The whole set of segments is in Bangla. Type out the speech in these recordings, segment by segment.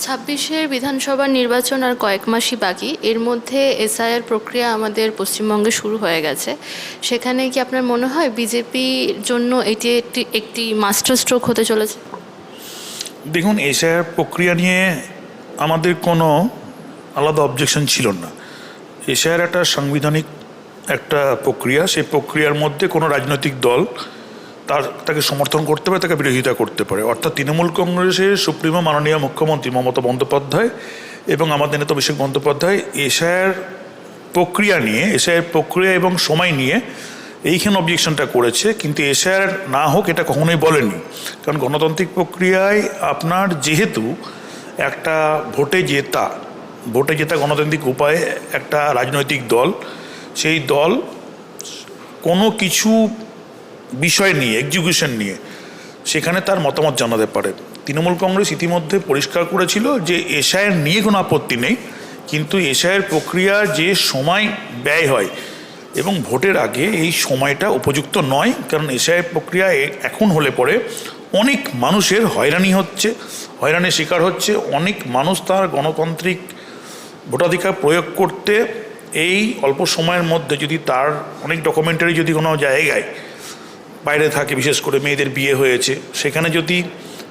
ছাব্বিশের বিধানসভা নির্বাচন আর কয়েক মাসই বাকি। এর মধ্যে এসআইআর প্রক্রিয়া আমাদের পশ্চিমবঙ্গে শুরু হয়ে গেছে। সেখানে কি আপনার মনে হয় বিজেপির জন্য এটি একটি একটি মাস্টার স্ট্রোক হতে চলেছে? দেখুন, এসআইআর প্রক্রিয়া নিয়ে আমাদের কোনো আলাদা অবজেকশন ছিল না। এসআইআর একটা সাংবিধানিক একটা প্রক্রিয়া। সেই প্রক্রিয়ার মধ্যে কোনো রাজনৈতিক দল তার, তাকে সমর্থন করতে পারে, তাকে বিরোধিতা করতে পারে। অর্থাৎ তৃণমূল কংগ্রেসের সুপ্রিমো মাননীয় মুখ্যমন্ত্রী মমতা বন্দ্যোপাধ্যায় এবং আমাদের নেতা অভিষেক বন্দ্যোপাধ্যায় এশায়ের প্রক্রিয়া নিয়ে, এসআইআর প্রক্রিয়া এবং সময় নিয়ে এইখানে অবজেকশনটা করেছে, কিন্তু এসআইআর না হোক এটা কখনোই বলেনি। কারণ গণতান্ত্রিক প্রক্রিয়ায় আপনার যেহেতু একটা ভোটে জেতা ভোটে জেতা গণতান্ত্রিক উপায়ে একটা রাজনৈতিক দল, সেই দল কোনো কিছু বিষয় নিয়ে এক্সিকিউশন নিয়ে, সেখানে তার মতামত জানাতে পারে। তৃণমূল কংগ্রেস ইতিমধ্যে পরিষ্কার করেছিল যে এশায়ের নিয়ে কোনো আপত্তি নেই, কিন্তু এশায়ের প্রক্রিয়া যে সময় ব্যয় হয়, এবং ভোটের আগে এই সময়টা উপযুক্ত নয়, কারণ এশায়ের প্রক্রিয়া এখন হলে পরে অনেক মানুষের হয়রানি হচ্ছে, হয়রানির শিকার হচ্ছে, অনেক মানুষ তার গণতান্ত্রিক ভোটাধিকার প্রয়োগ করতে এই অল্প সময়ের মধ্যে যদি তার অনেক ডকুমেন্টারি যদি কোনো জায়গায় বাইরে থাকে, বিশেষ করে মেয়েদের বিয়ে হয়েছে। সেখানে যদি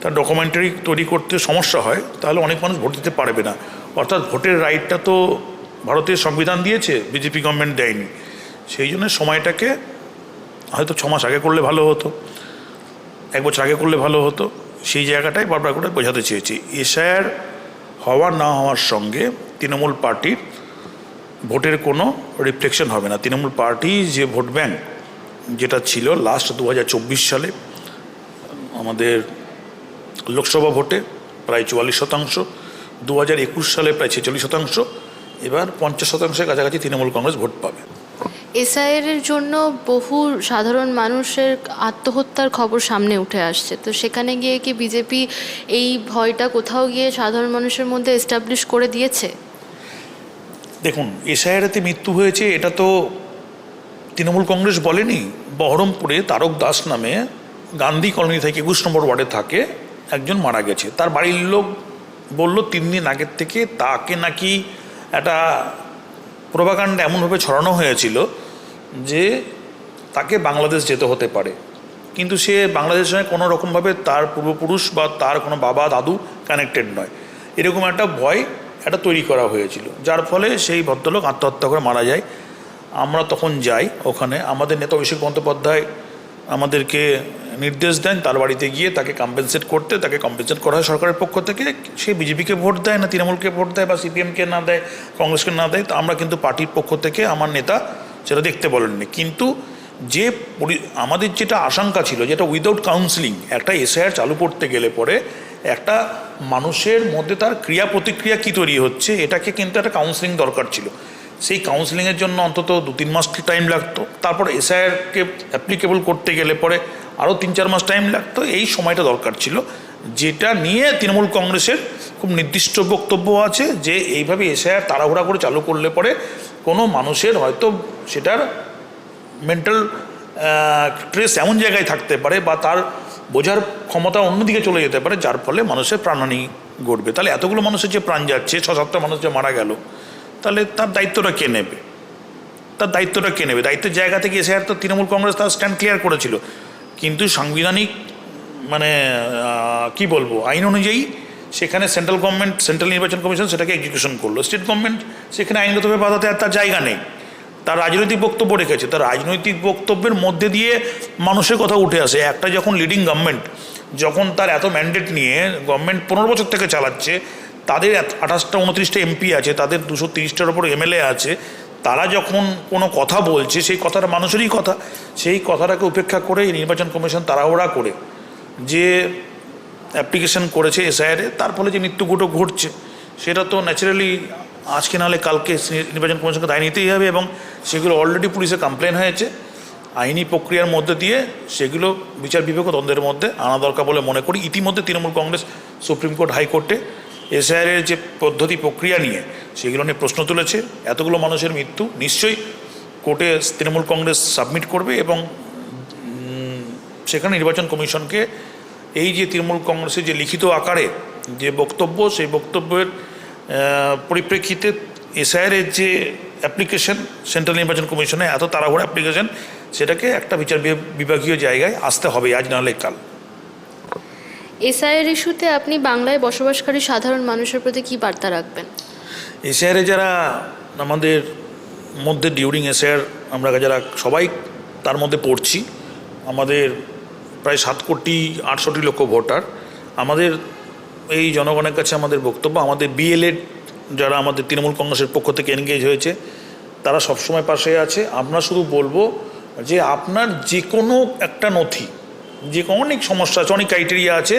তার ডকুমেন্টারি তৈরি করতে সমস্যা হয়, তাহলে অনেক মানুষ ভোট দিতে পারবে না। অর্থাৎ ভোটের রাইটটা তো ভারতের সংবিধান দিয়েছে বিজেপি গভর্নমেন্ট দেয়নি। সেই জন্য সময়টাকে হয়তো ছ মাস আগে করলে ভালো হতো, এক বছর আগে করলে ভালো হতো। সেই জায়গাটাই বারবার করে বোঝাতে চেয়েছি। এশায়ার হওয়া না হওয়ার সঙ্গে তৃণমূল পার্টির ভোটের কোনো রিফ্লেকশন হবে না। তৃণমূল পার্টি যে ভোট ব্যাংক যেটা ছিল লাস্ট দু হাজার চব্বিশ সালে আমাদের লোকসভা ভোটে প্রায় চুয়াল্লিশ শতাংশ দু হাজার একুশ সালে প্রায় ছেচল্লিশ শতাংশ এবার পঞ্চাশ শতাংশের কাছাকাছি তৃণমূল কংগ্রেস ভোট পাবে। এসআইআর জন্য বহু সাধারণ মানুষের আত্মহত্যার খবর সামনে উঠে আসছে। তো সেখানে গিয়ে কি বিজেপি এই ভয়টা কোথাও গিয়ে সাধারণ মানুষের মধ্যে এস্টাবলিশ করে দিয়েছে? দেখুন এসআইআরতে মৃত্যু হয়েছে এটা তো তৃণমূল কংগ্রেস বলেনি? বহরমপুরে তারক দাস নামে গান্ধী কলোনি থেকে একুশ নম্বর ওয়ার্ডে থাকে, একজন মারা গেছে। তার বাড়ির লোক বলল, তিন দিন আগের থেকে তাকে নাকি একটা প্রভাকাণ্ড এমনভাবে ছড়ানো হয়েছিল যে তাকে বাংলাদেশ যেতে হতে পারে। কিন্তু সে বাংলাদেশের সঙ্গে কোনো রকমভাবে তার পূর্বপুরুষ বা তার কোনো বাবা, দাদু কানেক্টেড নয়। এরকম একটা ভয় একটা তৈরি করা হয়েছিল, যার ফলে সেই ভদ্রলোক আত্মহত্যা করে মারা যায়। আমরা তখন যাই ওখানে। আমাদের নেতা অভিষেক বন্দ্যোপাধ্যায় আমাদেরকে নির্দেশ দেন তার বাড়িতে গিয়ে তাকে কম্পেনসেট করতে, তাকে কম্পেনসেট করা হয় সরকারের পক্ষ থেকে। সে বিজেপিকে ভোট দেয় না, তৃণমূলকে ভোট দেয় বা সিপিএমকে না দেয়, কংগ্রেসকে না দেয়। তো আমরা কিন্তু পার্টির পক্ষ থেকে আমার নেতা সেটা দেখতে বলেননি। কিন্তু যে আমাদের যেটা আশঙ্কা ছিল, যেটা উইদাউট কাউন্সিলিং একটা এসআইআর চালু করতে গেলে পরে একটা মানুষের মধ্যে তার ক্রিয়া প্রতিক্রিয়া কী তৈরি হচ্ছে, এটাকে কিন্তু একটা কাউন্সিলিং দরকার ছিল। সেই কাউন্সিলিংয়ের জন্য অন্তত দু তিন মাস টাইম লাগতো। তারপর এসআইআরকে অ্যাপ্লিকেবল করতে গেলে পরে আরও তিন চার মাস টাইম লাগতো। এই সময়টা দরকার ছিল। যেটা নিয়ে তৃণমূল কংগ্রেসের খুব নির্দিষ্ট বক্তব্য আছে যে, এইভাবে এসআইআর তাড়াহুড়া করে চালু করলে পরে কোনো মানুষের হয়তো সেটার মেন্টাল স্ট্রেস এমন জায়গায় থাকতে পারে বা তার বোঝার ক্ষমতা অন্যদিকে চলে যেতে পারে, যার ফলে মানুষের প্রাণহানি ঘটবে। তাহলে এতগুলো মানুষের যে প্রাণ যাচ্ছে ছ সাতটা মানুষ যে মারা গেল তাহলে তার দায়িত্বটা কে নেবে? তার দায়িত্বটা কে নেবে? দায়িত্বের জায়গা থেকে এসে আর তো তৃণমূল কংগ্রেস তার স্ট্যান্ড ক্লিয়ার করেছিল। কিন্তু সাংবিধানিক মানে কি বলব, আইন অনুযায়ী সেখানে সেন্ট্রাল গভর্নমেন্ট সেন্ট্রাল নির্বাচন কমিশন সেটাকে এক্সিকিউশন করল। স্টেট গভর্নমেন্ট সেখানে আইনগতভাবে বাধা দেওয়ার তার জায়গা নেই। তার রাজনৈতিক বক্তব্য রেখেছে। তার রাজনৈতিক বক্তব্যের মধ্যে দিয়ে মানুষের কথা উঠে আসে। একটা যখন লিডিং গভর্নমেন্ট যখন তার এত ম্যান্ডেট নিয়ে গভর্নমেন্ট পনেরো বছর থেকে চালাচ্ছে তাদের আঠাশটা উনত্রিশটা এমপি আছে, তাদের দুশো তিরিশটার ওপর এমএলএ আছে, তারা যখন কোনো কথা বলছে, সেই কথাটা মানুষেরই কথা। সেই কথাটাকে উপেক্ষা করে নির্বাচন কমিশন তাড়াহুড়া করে যে অ্যাপ্লিকেশন করেছে এসআইআরে তার ফলে যে মৃত্যুগুটো ঘটছে, সেটা তো ন্যাচারালি আজকে নাহলে কালকে নির্বাচন কমিশনকে দায় নিতেই হবে এবং সেগুলো অলরেডি পুলিশে কমপ্লেন হয়েছে। আইনি প্রক্রিয়ার মধ্যে দিয়ে সেগুলো বিচার বিভাগ দ্বন্দ্বের মধ্যে আনা দরকার বলে মনে করি। ইতিমধ্যে তৃণমূল কংগ্রেস সুপ্রিম কোর্ট হাইকোর্টে এসআইআরের যে পদ্ধতি, প্রক্রিয়া নিয়ে সেগুলো নিয়ে প্রশ্ন তুলেছে। এতগুলো মানুষের মৃত্যু নিশ্চয়ই কোর্টে তৃণমূল কংগ্রেস সাবমিট করবে এবং সেখানে নির্বাচন কমিশনকে এই যে তৃণমূল কংগ্রেসের যে লিখিত আকারে যে বক্তব্য, সেই বক্তব্যের পরিপ্রেক্ষিতে এসআইআরের যে অ্যাপ্লিকেশন, সেন্ট্রাল নির্বাচন কমিশনে এত তাড়াহুড়ো অ্যাপ্লিকেশন, সেটাকে একটা বিচার বিভাগীয় জায়গায় আসতে হবে আজ নাহলে কাল। এসআইয়ের ইস্যুতে আপনি বাংলায় বসবাসকারী সাধারণ মানুষের প্রতি কি বার্তা রাখবেন? এসআইআরে যারা আমাদের মধ্যে ডিউরিং এসআইআর আমরা যারা সবাই তার মধ্যে পড়ছি, আমাদের প্রায় সাত কোটি, আটষট্টি লক্ষ ভোটার, আমাদের এই জনগণের কাছে আমাদের বক্তব্য, আমাদের বিএলএড যারা আমাদের তৃণমূল কংগ্রেসের পক্ষ থেকে এনগেজ হয়েছে, তারা সবসময় পাশে আছে। আমরা শুধু বলব যে আপনার যে কোনো একটা নথি যে অনেক সমস্যা আছে, অনেক ক্রাইটেরিয়া আছে,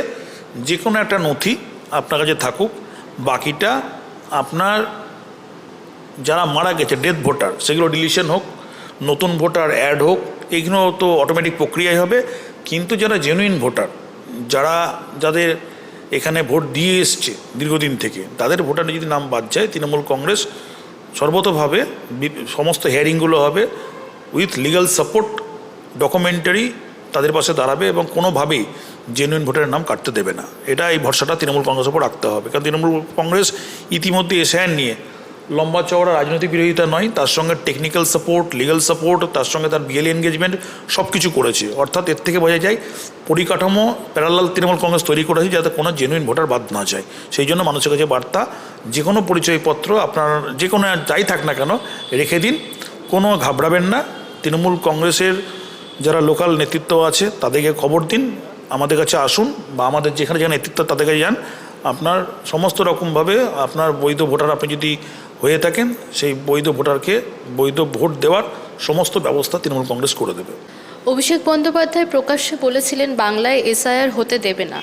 যে কোনো একটা নথি আপনার কাছে থাকুক। বাকিটা আপনার যারা মারা গেছে ডেথ ভোটার সেগুলো ডিলিশন হোক, নতুন ভোটার অ্যাড হোক, এগুলো তো অটোমেটিক প্রক্রিয়াই হবে। কিন্তু যারা জেনুইন ভোটার যারা যাদের এখানে ভোট দিয়ে এসছে দীর্ঘদিন থেকে, তাদের ভোটারে যদি নাম বাদ যায়, তৃণমূল কংগ্রেস সর্বতভাবে সমস্ত হেয়ারিংগুলো হবে উইথ লিগাল সাপোর্ট ডকুমেন্টারি তাদের পাশে দাঁড়াবে এবং কোনোভাবেই জেনুইন ভোটারের নাম কাটতে দেবে না। এটা এই ভরসাটা তৃণমূল কংগ্রেসের উপর রাখতে হবে। কারণ তৃণমূল কংগ্রেস ইতিমধ্যে এসআইআর নিয়ে লম্বা চওড়া রাজনৈতিক বিরোধিতা নয়, তার সঙ্গে টেকনিক্যাল সাপোর্ট লিগাল সাপোর্ট তার সঙ্গে তার বিএল এনগেজমেন্ট সব কিছু করেছে। অর্থাৎ এর থেকে বোঝা যায় পরিকাঠামো প্যারালাল তৃণমূল কংগ্রেস তৈরি করেছে যাতে কোনো জেনুইন ভোটার বাদ না যায়। সেই জন্য মানুষের কাছে বার্তা যে কোনো পরিচয়পত্র আপনার যে কোনো যাই থাক না কেন রেখে দিন, কোনো ঘাবড়াবেন না। তৃণমূল কংগ্রেসের যারা লোকাল নেতৃত্ব আছে তাদেরকে খবর দিন আমাদের কাছে আসুন বা আমাদের যেখানে যেখানে নেতৃত্ব তাদের কাছে যান। আপনার সমস্ত রকমভাবে আপনার বৈধ ভোটার আপনি যদি হয়ে থাকেন সেই বৈধ ভোটারকে বৈধ ভোট দেওয়ার সমস্ত ব্যবস্থা তৃণমূল কংগ্রেস করে দেবে। অভিষেক বন্দ্যোপাধ্যায় প্রকাশ্যে বলেছিলেন বাংলায় এসআইআর হতে দেবে না।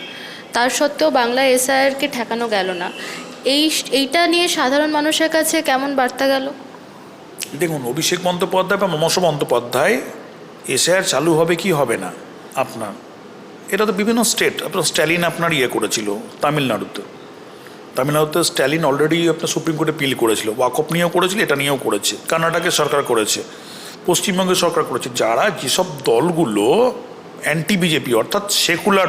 তার সত্ত্বেও বাংলায় এসআইআরকে ঠেকানো গেল না। এই এইটা নিয়ে সাধারণ মানুষের কাছে কেমন বার্তা গেল? দেখুন অভিষেক বন্দ্যোপাধ্যায় বা মমতা বন্দ্যোপাধ্যায় এসআইআর চালু হবে কি হবে না আপনার? এটা তো বিভিন্ন স্টেট আপনার স্ট্যালিন আপনার ইয়ে করেছিল, তামিলনাড়ুতে। তামিলনাড়ুতে স্ট্যালিন অলরেডি আপনার সুপ্রিম কোর্টে পিল করেছিল। ওয়াকফ নিয়েও করেছিল, এটা নিয়েও করেছে। কর্ণাটকের সরকার করেছে পশ্চিমবঙ্গের সরকার করেছে। যারা যেসব দলগুলো অ্যান্টি বিজেপি অর্থাৎ সেকুলার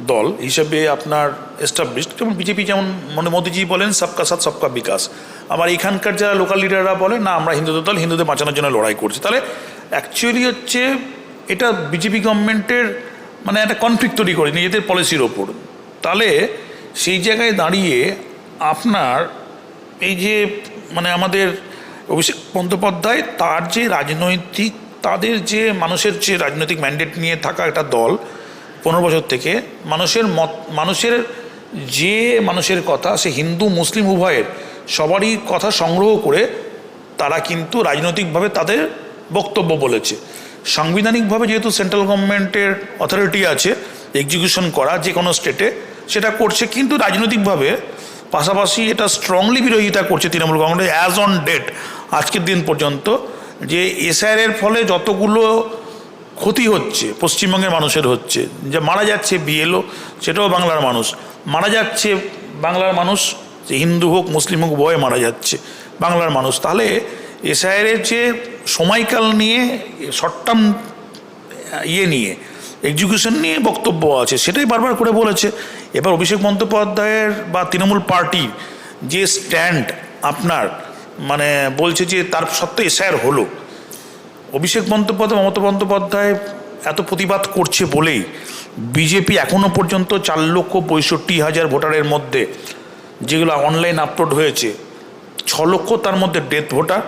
দল হিসেবে আপনার এস্টাবলিশড যেমন বিজেপি যেমন মানে মোদিজি বলেন, সবকা সাথ, সবকা বিকাশ। আবার এখানকার যারা লোকাল লিডাররা বলে না, আমরা হিন্দুদের দল, হিন্দুদের বাঁচানোর জন্য লড়াই করছি। তাহলে অ্যাকচুয়ালি হচ্ছে এটা বিজেপি গভর্নমেন্টের মানে একটা কনফ্লিক্ট তৈরি করে নিজেদের পলিসির ওপর। তাহলে সেই জায়গায় দাঁড়িয়ে আপনার এই যে মানে আমাদের অভিষেক বন্দ্যোপাধ্যায় তার যে রাজনৈতিক, তাদের যে মানুষের যে রাজনৈতিক ম্যান্ডেট নিয়ে থাকা একটা দল পনেরো বছর থেকে, মানুষের মত, মানুষের যে মানুষের কথা সে হিন্দু, মুসলিম উভয়ের সবারই কথা সংগ্রহ করে তারা কিন্তু রাজনৈতিকভাবে তাদের বক্তব্য বলেছে। সাংবিধানিকভাবে যেহেতু সেন্ট্রাল গভর্নমেন্টের অথরিটি আছে এক্সিকিউশন করা যে কোনো স্টেটে সেটা করছে, কিন্তু রাজনৈতিকভাবে পাশাপাশি এটা স্ট্রংলি বিরোধিতা করছে Trinamool Congress as on date আজকের দিন পর্যন্ত, যে এসআইআর ফলে যতগুলো ক্ষতি হচ্ছে, পশ্চিমবঙ্গের মানুষের হচ্ছে, যে মারা যাচ্ছে বিএলও সেটাও বাংলার মানুষ, মারা যাচ্ছে বাংলার মানুষ, যে হিন্দু হোক, মুসলিম হোক, উভয়ে মারা যাচ্ছে বাংলার মানুষ, তাহলে এসআইআরের যে সময়কাল নিয়ে শর্ট টার্ম ইয়ে নিয়ে এক্সিকিউশন নিয়ে বক্তব্য আছে, সেটাই বারবার করে বলেছে। এবার অভিষেক বন্দ্যোপাধ্যায়ের বা তৃণমূল পার্টির যে স্ট্যান্ড আপনার মানে বলছে যে তার সত্ত্বেও এসআইআর হলো। অভিষেক বন্দ্যোপাধ্যায়, মমতা বন্দ্যোপাধ্যায় এত প্রতিবাদ করছে বলেই বিজেপি এখনও পর্যন্ত চার লক্ষ পঁয়ষট্টি হাজার ভোটারের মধ্যে যেগুলো অনলাইন আপলোড হয়েছে, ছ লক্ষ তার মধ্যে ডেথ ভোটার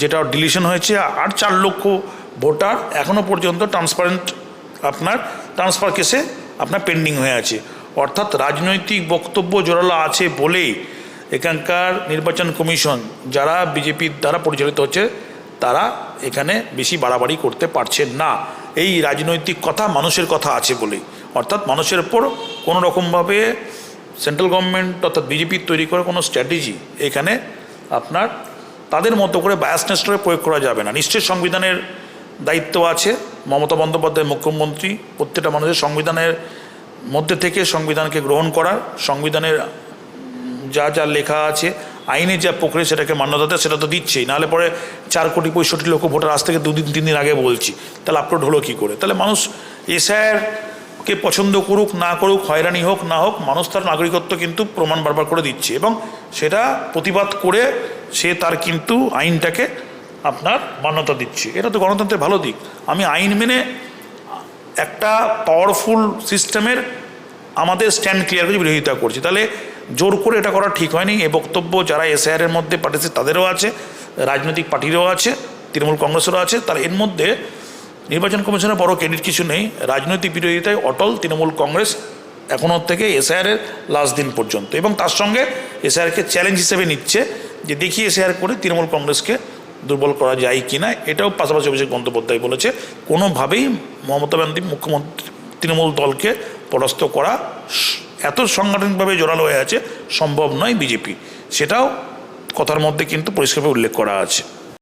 যেটা ডিলিশন হয়েছে, আর চার লক্ষ ভোটার এখনও পর্যন্ত ট্রান্সপারেন্ট আপনার, ট্রান্সফার কেসে আপনার পেন্ডিং হয়ে আছে। অর্থাৎ রাজনৈতিক বক্তব্য জোরালো আছে বলেই এখানকার নির্বাচন কমিশন, যারা বিজেপির দ্বারা পরিচালিত হচ্ছে, তারা এখানে বেশি বাড়াবাড়ি করতে পারছেন না। এই রাজনৈতিক কথা মানুষের কথা আছে বলেই। অর্থাৎ মানুষের ওপর কোনো রকমভাবে সেন্ট্রাল গভর্নমেন্ট অর্থাৎ বিজেপির তৈরি করা কোনো স্ট্র্যাটেজি এখানে আপনার তাদের মতো করে বায়াসনেসটাকে প্রয়োগ করা যাবে না। নিশ্চয়ই সংবিধানের দায়িত্ব আছে। মমতা বন্দ্যোপাধ্যায় মুখ্যমন্ত্রী, প্রত্যেকটা মানুষের সংবিধানের মধ্যে থেকে সংবিধানকে গ্রহণ করার, সংবিধানের যা যা লেখা আছে, আইনে যা প্রক্রিয়া সেটাকে মান্যতা দেয়, সেটা তো দিচ্ছেই। নাহলে পরে চার কোটি পঁয়ষট্টি লক্ষ ভোটার আজ থেকে দুদিন তিন দিন আগে বলছি। তাহলে আপলোড হলো কী করে? তাহলে মানুষ এসআইয়ের কে পছন্দ করুক, না করুক, হয়রানি হোক, না হোক, মানুষ তার নাগরিকত্ব কিন্তু প্রমাণ বারবার করে দিচ্ছে এবং সেটা প্রতিবাদ করে সে তার কিন্তু আইনটাকে আপনার মান্যতা দিচ্ছে। এটা তো গণতন্ত্রের ভালো দিক। আমি আইন মেনে একটা পাওয়ারফুল সিস্টেমের আমাদের স্ট্যান্ড ক্লিয়ার করে বিরোধিতা করছি। তাহলে জোর করে এটা করা ঠিক হয়নি। এ বক্তব্য যারা এসআইআর এর মধ্যে পাঠিয়েছে তাদেরও আছে, রাজনৈতিক পার্টিরও আছে, তৃণমূল কংগ্রেসেরও আছে। তার এর মধ্যে নির্বাচন কমিশনের বড় ক্রেডিট কিছু নেই। রাজনৈতিক বিরোধিতায় অটল তৃণমূল কংগ্রেস এখনও থেকে এসআইআর এর লাস্ট দিন পর্যন্ত। এবং তার সঙ্গে এসআইআরকে চ্যালেঞ্জ হিসেবে নিচ্ছে। যে দেখিয়ে শেয়ার করে তৃণমূল কংগ্রেসকে দুর্বল করা যায় কি না এটাও পাশাপাশি অভিষেক বন্দ্যোপাধ্যায় বলেছে। কোনোভাবেই মমতা ব্যানার্জি মুখ্যমন্ত্রী, তৃণমূল দলকে পরাস্ত করা এত সাংগঠনিকভাবে জোরালো হয়ে আছে, সম্ভব নয় বিজেপি। সেটাও কথার মধ্যে কিন্তু পরিষ্কারভাবে উল্লেখ করা আছে।